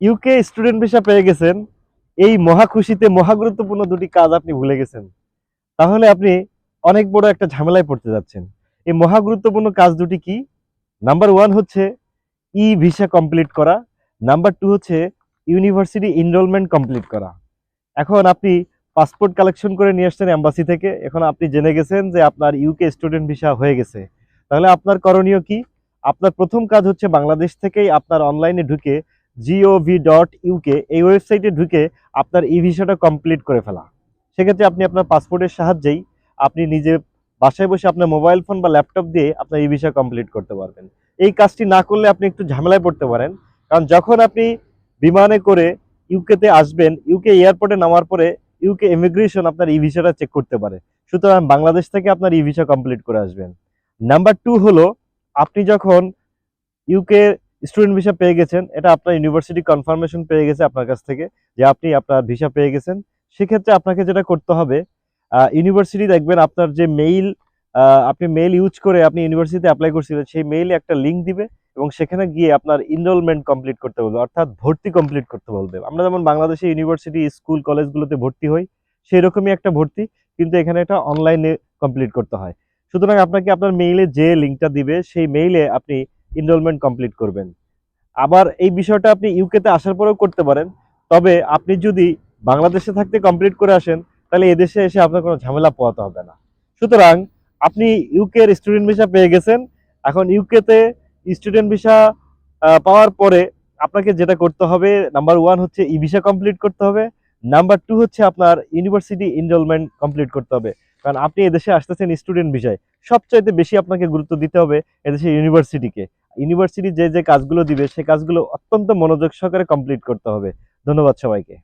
UK student visa পেয়ে গেছেন। এই মহা খুশিতে, মহা গুরুত্বপূর্ণ দুটি কাজ আপনি ভুলে গেছেন। তাহলে আপনি অনেক বড় একটা ঝামেলায় পড়তে যাচ্ছেন। এই মহা গুরুত্বপূর্ণ কাজ দুটি কি? নাম্বার ওয়ান হচ্ছে ই ভিসা কমপ্লিট করা। নাম্বার টু হচ্ছে ইউনিভার্সিটি এনরোলমেন্ট কমপ্লিট করা। এখন আপনি পাসপোর্ট কালেকশন করে নিয়ে আসছেন অ্যাম্বাসি থেকে। এখন আপনি জেনে গেছেন যে আপনার ইউকে স্টুডেন্ট ভিসা হয়ে গেছে। তাহলে আপনার করণীয় কি? আপনার প্রথম কাজ হচ্ছে বাংলাদেশ থেকেই আপনার অনলাইনে ঢুকে জিওভি ডট ইউকে এই ওয়েবসাইটে ঢুকে আপনার ই ভিসাটা কমপ্লিট করে ফেলা। সেক্ষেত্রে আপনি আপনার পাসপোর্টের সাহায্যেই আপনি নিজে বাসায় বসে আপনার মোবাইল ফোন বা ল্যাপটপ দিয়ে আপনার ই ভিসা কমপ্লিট করতে পারবেন। এই কাজটি না করলে আপনি একটু ঝামেলায় পড়তে পারেন। কারণ যখন আপনি বিমানে করে ইউকেতে আসবেন ইউকে এয়ারপোর্টে নামার পরে ইউকে ইমিগ্রেশন আপনার ই ভিসাটা চেক করতে পারে। সুতরাং বাংলাদেশ থেকে আপনার ই ভিসা কমপ্লিট করে আসবেন। নাম্বার টু হলো, আপনি যখন ইউকে স্টুডেন্ট ভিসা পেয়ে গেছেন, এটা আপনার ইউনিভার্সিটি কনফার্মেশন পেয়ে গেছে আপনার কাছ থেকে যে আপনি আপনার ভিসা পেয়ে গেছেন। সেক্ষেত্রে আপনাকে যেটা করতে হবে ইউনিভার্সিটি দেখবেন আপনার যে মেইল আপনি মেইল ইউজ করে আপনি ইউনিভার্সিটিতে অ্যাপ্লাই করছিলেন, সেই মেইলে একটা লিঙ্ক দিবে এবং সেখানে গিয়ে আপনার ইনরোলমেন্ট কমপ্লিট করতে বলবে, অর্থাৎ ভর্তি কমপ্লিট করতে বলবে। আমরা যেমন বাংলাদেশে ইউনিভার্সিটি, স্কুল, কলেজগুলোতে ভর্তি হই সেই রকমই একটা ভর্তি, কিন্তু এখানে এটা অনলাইনে কমপ্লিট করতে হয়। সুতরাং আপনাকে আপনার মেইলে যে লিঙ্কটা দিবে, সেই মেইলে আপনি এনরোলমেন্ট কমপ্লিট করবেন। আবার এই বিষয়টা আপনি ইউকেতে আসার পরেও করতে পারেন। তবে আপনি যদি বাংলাদেশে থাকতে কমপ্লিট করে আসেন, তাহলে এদেশে এসে আপনার কোনো ঝামেলা পোয়াতে হবে না। সুতরাং আপনি ইউকের স্টুডেন্ট ভিসা পেয়ে গেছেন। এখন ইউকেতে স্টুডেন্ট ভিসা পাওয়ার পরে আপনাকে যেটা করতে হবে নাম্বার ওয়ান হচ্ছে ই ভিসা কমপ্লিট করতে হবে। নাম্বার টু হচ্ছে আপনার ইউনিভার্সিটি এনরোলমেন্ট কমপ্লিট করতে হবে। কারণ আপনি এদেশে আসতেছেন স্টুডেন্ট ভিসায় সবচাইতে বেশি আপনাকে গুরুত্ব দিতে হবে এদেশে ইউনিভার্সিটিকে ইউনিভার্সিটি যে যে কাজগুলো দিবে, সে কাজগুলো অত্যন্ত মনোযোগ সহকারে কমপ্লিট করতে হবে। ধন্যবাদ সবাইকে।